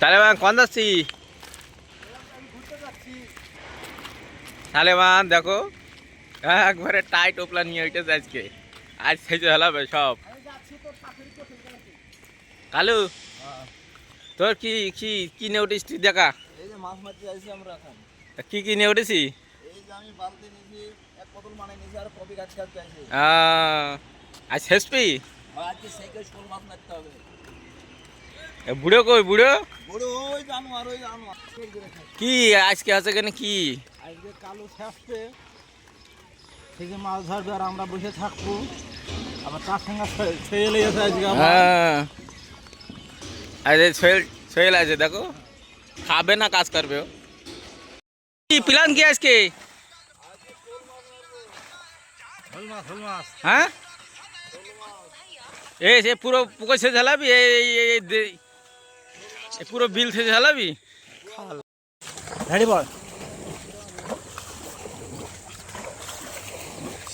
তালেবান কোন যাচ্ছি? তালেবান দেখো। একবারে টাইট ওপলা নিয়ে উঠেছে আজকে। আজ থেকে হেলাবে সব। কালু তোর কি কি কি নিয়ে উঠিস তুই দেখা? এই যে মাছ মারতে যাইছি আমরা তা কি কি নিয়ে উঠেছি? আর শেষপি আর আজকে সাইকেল শোল মাছ মারতে হবে। বুড়ো কই বুড়ো? বড় ওই জানো আর ওই জানো কি আজকে আছে কেন কি? আজকে কালো শেষতে থেকে মাছ ধরবে আর আমরা বসে থাকব। আবার তার সঙ্গে ছেয়ে লেগেছে আজকে আমার। হ্যাঁ। আজ সোহেল সোহেল আছে দেখো। খাবে না কাজ করবে ও। কি প্ল্যান কি আজকে? শোল মাছ শোল মাছ হ্যাঁ? এই সে পুরো পুকুর সে ঝালাবি? এই পুরো বিল থেকে ঝালাবি রেডি বল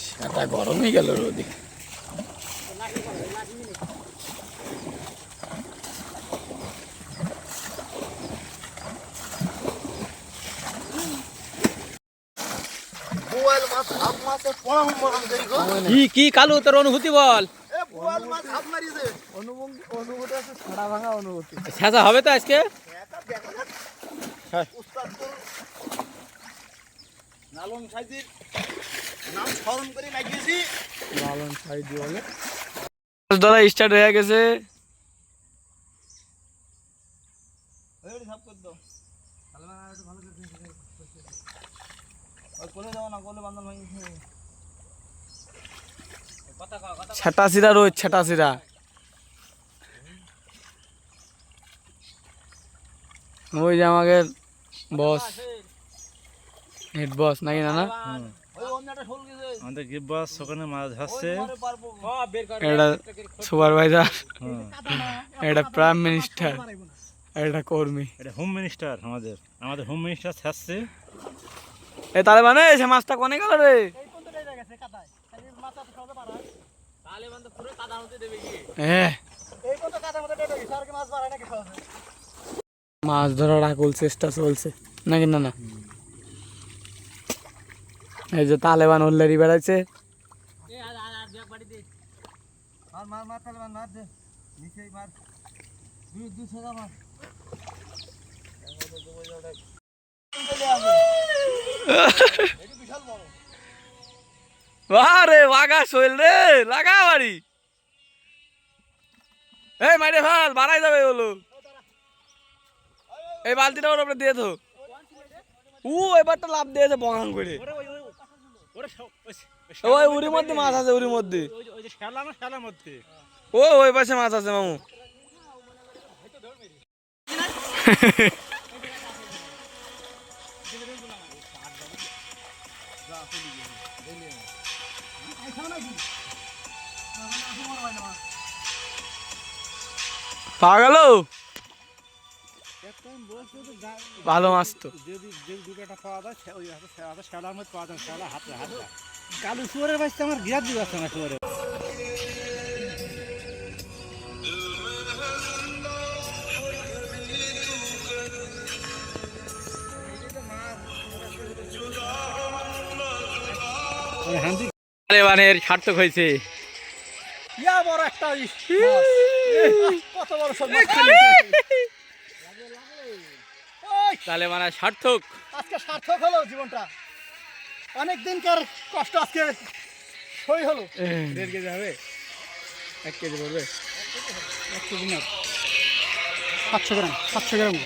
সেটা গরম হয়ে গেল রোদি। কি কালু তোর অনুভূতি বল? অনুভূতি অনুভূতি আছে ছাড়া ভাঙা অনুভূতি ছেঁচা হবে তো আজকে? লালন সাইজির নাম স্মরণ করে লাগিয়েছি। লালন সাইদি বলে। ধরা স্টার্ট হয়ে গেছে। সাফ করে দাও না কোলে বান্ধন হয়ে গেছে ছাটা সিরা রোজ ছাটা ওই যে আমাকে বস হেড বস নাকি না আমাদের গিফট বস ওখানে মাছ ধরছে। ওই পারব এটা সুপারভাইজার এটা প্রাইম মিনিস্টার এটা কর্মী। এটা হোম মিনিস্টার আমাদের। আমাদের হোম মিনিস্টার ছাড়ছে। এ তাহলে মানে সে মাছটা কোনে গেল রে হ্যাঁ এই কত কাটা মতো ডেটে গেছে আর কি মাছ ধরার আকুল চেষ্টা চলছে। নাকি না না? এই যে তালেবান হল্লারি বেড়াচ্ছে মার আরে বাগা শৈল রে লাগা বাড়ি এই মাইরে ভালো বাড়াই যাবে বলো এই বালতিটা ওর উপরে দিয়ে তো উ এবারটা লাভ দিয়েছে বগান করে ওই উড়ির মধ্যে মাছ আছে উড়ির মধ্যে ওই যে শ্যালা না শ্যালার মধ্যে ও ওই পাশে মাছ আছে মামু পাওয়া ভালো মাছ তো। পাওয়া যায় কালু শুয়ারের আমার গিয়ার দিতে পারছে না শুয়ারে তালেবানের সার্থক হয়েছে। বড় একটা কত বড় তালেবানের সার্থক। আজকে সার্থক হলো জীবনটা। অনেক দিনকার কষ্ট আজকে সই হলো। দেড় কেজি হবে। এক কেজি পড়বে। সাতশো গ্রাম সাতশো গ্রাম।